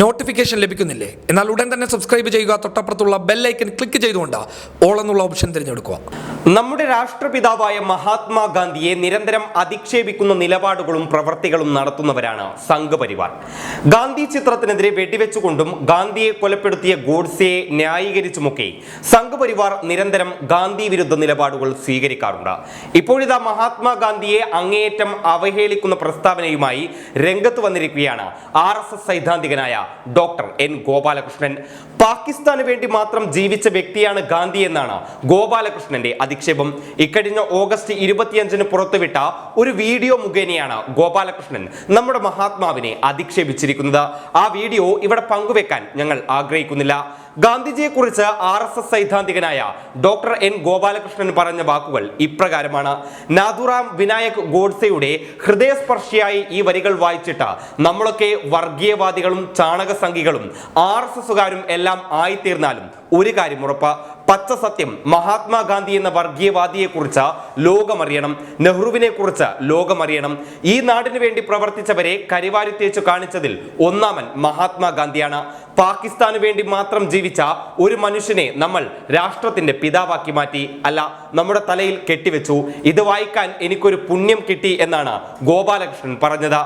Notification ലഭിക്കുന്നില്ലേ? എന്നാൽ ഉടൻ തന്നെ സബ്സ്ക്രൈബ് ചെയ്യുക തൊട്ടപ്പുറത്തുള്ള ബെല്ലൈക്കൻ ക്ലിക്ക് ചെയ്തുകൊണ്ട് ഓൾ എന്നുള്ള ഓപ്ഷൻ തിരഞ്ഞെടുക്കുക. നമ്മുടെ രാഷ്ട്രപിതാവായ മഹാത്മാഗാന്ധിയെ നിരന്തരം അധിക്ഷേപിക്കുന്ന നിലപാടുകളും പ്രവർത്തികളും നടത്തുന്നവരാണ് സംഘപരിവാർ. ഗാന്ധി ചിത്രത്തിനെതിരെ വെടിവെച്ചുകൊണ്ടും ഗാന്ധിയെ കൊലപ്പെടുത്തിയ ഗോഡ്സെയെ ന്യായീകരിച്ചുമൊക്കെ സംഘപരിവാർ നിരന്തരം ഗാന്ധി വിരുദ്ധ നിലപാടുകൾ സ്വീകരിക്കാറുണ്ട്. ഇപ്പോഴിതാ മഹാത്മാഗാന്ധിയെ അങ്ങേയറ്റം അവഹേളിക്കുന്ന പ്രസ്താവനയുമായി രംഗത്ത് വന്നിരിക്കുകയാണ് ആർ സൈദ്ധാന്തികനായ ഡോക്ടർ എൻ ഗോപാലകൃഷ്ണൻ. പാകിസ്ഥാന് വേണ്ടി മാത്രം ജീവിച്ച വ്യക്തിയാണ് ഗാന്ധി എന്നാണ് ഗോപാലകൃഷ്ണന്റെ അധിക്ഷേപം. ഇക്കഴിഞ്ഞ ഓഗസ്റ്റ് ഇരുപത്തിയഞ്ചിന് പുറത്തുവിട്ട ഒരു വീഡിയോ മുഖേനയാണ് ഗോപാലകൃഷ്ണൻ നമ്മുടെ മഹാത്മാവിനെ അധിക്ഷേപിച്ചിരിക്കുന്നത്. ആ വീഡിയോ ഇവിടെ പങ്കുവെക്കാൻ ഞങ്ങൾ ആഗ്രഹിക്കുന്നില്ല. ഗാന്ധിജിയെ കുറിച്ച് ആർ എസ് എസ് സൈദ്ധാന്തികനായ ഡോക്ടർ എൻ ഗോപാലകൃഷ്ണൻ പറഞ്ഞ വാക്കുകൾ ഇപ്രകാരമാണ്. നാഥുറാം വിനായക് ഗോഡ്സെയുടെ ഹൃദയസ്പർശിയായി ഈ വരികൾ വായിച്ചിട്ട് നമ്മളൊക്കെ വർഗീയവാദികളും ചാണകസംഖികളും ആർ എസ് എസുകാരും എല്ലാം ആയിത്തീർന്നാലും ഒരു കാര്യം ഉറപ്പ് പച്ച സത്യം മഹാത്മാഗാന്ധി എന്ന വർഗീയവാദിയെക്കുറിച്ച് ലോകമറിയണം നെഹ്റുവിനെ കുറിച്ച് ലോകമറിയണം. ഈ നാടിനു വേണ്ടി പ്രവർത്തിച്ചവരെ കരിവാരി തേച്ചു കാണിച്ചതിൽ ഒന്നാമൻ മഹാത്മാഗാന്ധിയാണ്. പാകിസ്ഥാന് വേണ്ടി മാത്രം ജീവിച്ച ഒരു മനുഷ്യനെ നമ്മൾ രാഷ്ട്രത്തിന്റെ പിതാവാക്കി മാറ്റി. അല്ല നമ്മുടെ തലയിൽ കെട്ടിവെച്ചു. ഇത് വായിക്കാൻ എനിക്കൊരു പുണ്യം കിട്ടി എന്നാണ് ഗോപാലകൃഷ്ണൻ പറഞ്ഞത്.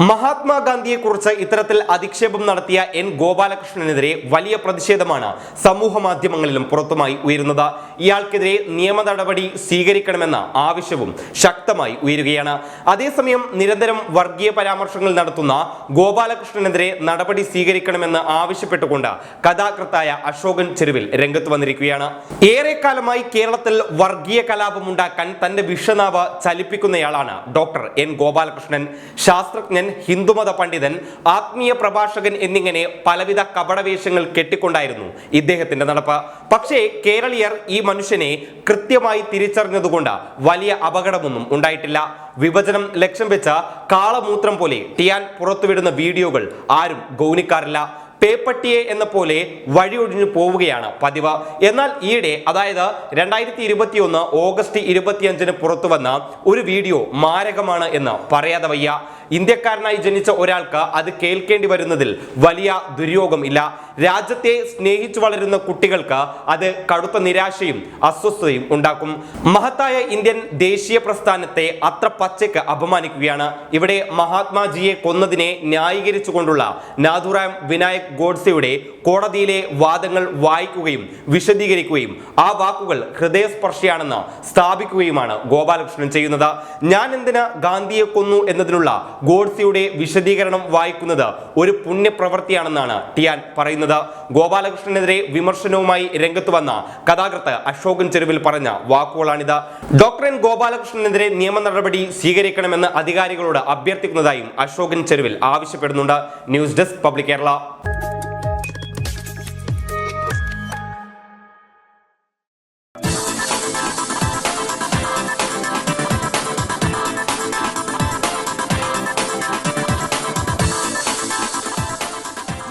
മഹാത്മാഗാന്ധിയെ കുറിച്ച് ഇത്തരത്തിൽ അധിക്ഷേപം നടത്തിയ എൻ ഗോപാലകൃഷ്ണനെതിരെ വലിയ പ്രതിഷേധമാണ് സമൂഹ മാധ്യമങ്ങളിലും പുറത്തുമായി ഉയരുന്നത്. ഇയാൾക്കെതിരെ നിയമ നടപടി സ്വീകരിക്കണമെന്ന ആവശ്യവും ശക്തമായി ഉയരുകയാണ്. അതേസമയം നിരന്തരം വർഗീയ പരാമർശങ്ങൾ നടത്തുന്ന ഗോപാലകൃഷ്ണനെതിരെ നടപടി സ്വീകരിക്കണമെന്ന് ആവശ്യപ്പെട്ടുകൊണ്ട് കഥാകൃത്തായ അശോകൻ ചെരുവിൽ രംഗത്ത് വന്നിരിക്കുകയാണ്. ഏറെക്കാലമായി കേരളത്തിൽ വർഗീയ കലാപമുണ്ടാക്കാൻ തന്റെ വിഷനാവ് ചലിപ്പിക്കുന്നയാളാണ് ഡോക്ടർ എൻ ഗോപാലകൃഷ്ണൻ. ശാസ്ത്രജ്ഞൻ ഹിന്ദുമത പണ്ഡിതൻ ആത്മീയ പ്രഭാഷകൻ എന്നിങ്ങനെ പലവിധ കപടവേഷങ്ങൾ കെട്ടിക്കൊണ്ടായിരുന്നു ഇദ്ദേഹത്തിന്റെ നടപ്പ്. പക്ഷേ കേരളീയർ ഈ മനുഷ്യനെ കൃത്യമായി തിരിച്ചറിഞ്ഞതുകൊണ്ട് വലിയ അപകടമൊന്നും ഉണ്ടായിട്ടില്ല. വിഭജനം ലക്ഷ്യം വെച്ച കാളമൂത്രം പോലെ ടിയാൻ പുറത്തുവിടുന്ന വീഡിയോകൾ ആരും ഗൗനിക്കാറില്ല. പേപ്പട്ടിയെ എന്ന പോലെ വഴിയൊഴിഞ്ഞു പോവുകയാണ് പതിവ്. എന്നാൽ ഈയിടെ അതായത് രണ്ടായിരത്തി ഇരുപത്തി ഒന്ന് ഓഗസ്റ്റ് ഇരുപത്തിയഞ്ചിന് പുറത്തു വന്ന ഒരു വീഡിയോ മാരകമാണ് എന്ന് പറയാതെ വയ്യ. ഇന്ത്യക്കാരനായി ജനിച്ച ഒരാൾക്ക് അത് കേൾക്കേണ്ടി വരുന്നതിൽ വലിയ ദുര്യോഗം ഇല്ല രാജ്യത്തെ സ്നേഹിച്ചു വളരുന്ന കുട്ടികൾക്ക് അത് കടുത്ത നിരാശയും അസ്വസ്ഥതയും ഉണ്ടാക്കും. മഹത്തായ ഇന്ത്യൻ ദേശീയ പ്രസ്ഥാനത്തെ അത്ര പച്ചയ്ക്ക് അപമാനിക്കുകയാണ്. ഇവിടെ മഹാത്മാജിയെ കൊന്നതിനെ ന്യായീകരിച്ചുകൊണ്ടുള്ള നാഥുറാം വിനായക് ഗോഡ്സെയുടെ കോടതിയിലെ വാദങ്ങൾ വായിക്കുകയും വിശദീകരിക്കുകയും ആ വാക്കുകൾ ഹൃദയസ്പർശിയാണെന്ന് സ്ഥാപിക്കുകയുമാണ് ഗോപാലകൃഷ്ണൻ ചെയ്യുന്നത്. ഞാൻ എന്തിന് ഗാന്ധിയെ കൊന്നു എന്നതിനുള്ള ഗോഡ്സെയുടെ വിശദീകരണം വായിക്കുന്നത് ഒരു പുണ്യപ്രവൃത്തിയാണെന്നാണ് ടിയാൻ പറയുന്നത്. ഗോപാലകൃഷ്ണനെതിരെ വിമർശനവുമായി രംഗത്ത് വന്ന കഥാകൃത്ത് അശോകൻ ചെരുവിൽ പറഞ്ഞ വാക്കുകളാണിത്. ഡോക്ടർ എൻ ഗോപാലകൃഷ്ണനെതിരെ നിയമ നടപടി സ്വീകരിക്കണമെന്ന് അധികാരികളോട് അഭ്യർത്ഥിക്കുന്നതായും അശോകൻ ചെരുവിൽ ആവശ്യപ്പെടുന്നുണ്ട്. News desk public Kerala.